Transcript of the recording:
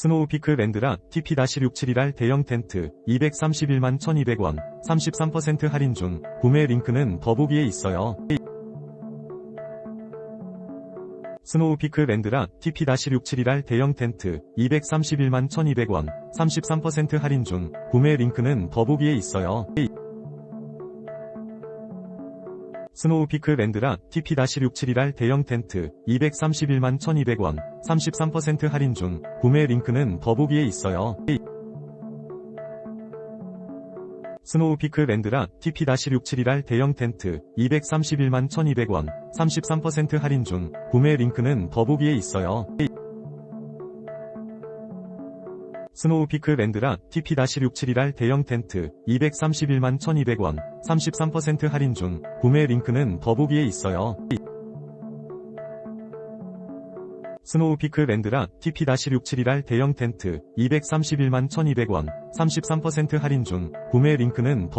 스노우피크 랜드라 TP-671R 대형 텐트 231만 1200원 33% 할인 중 구매 링크는 더보기에 있어요. 스노우피크 랜드라 TP-671R 대형 텐트 231만 1200원 33% 할인 중 구매 링크는 더보기에 있어요. 스노우피크 랜드라 TP-671R 대형 텐트 231만 1200원 33% 할인 중 구매 링크는 더보기에 있어요. 스노우피크 랜드라 TP-671R 대형 텐트 231만 1200원 33% 할인 중 구매 링크는 더보기에 있어요. 스노우피크 랜드라 TP-671R 대형 텐트 231만 1200원 33% 할인 중 구매 링크는 더보기에 있어요. 스노우피크 랜드라 TP-671R 대형 텐트 231만 1200원 33% 할인 중 구매 링크는 더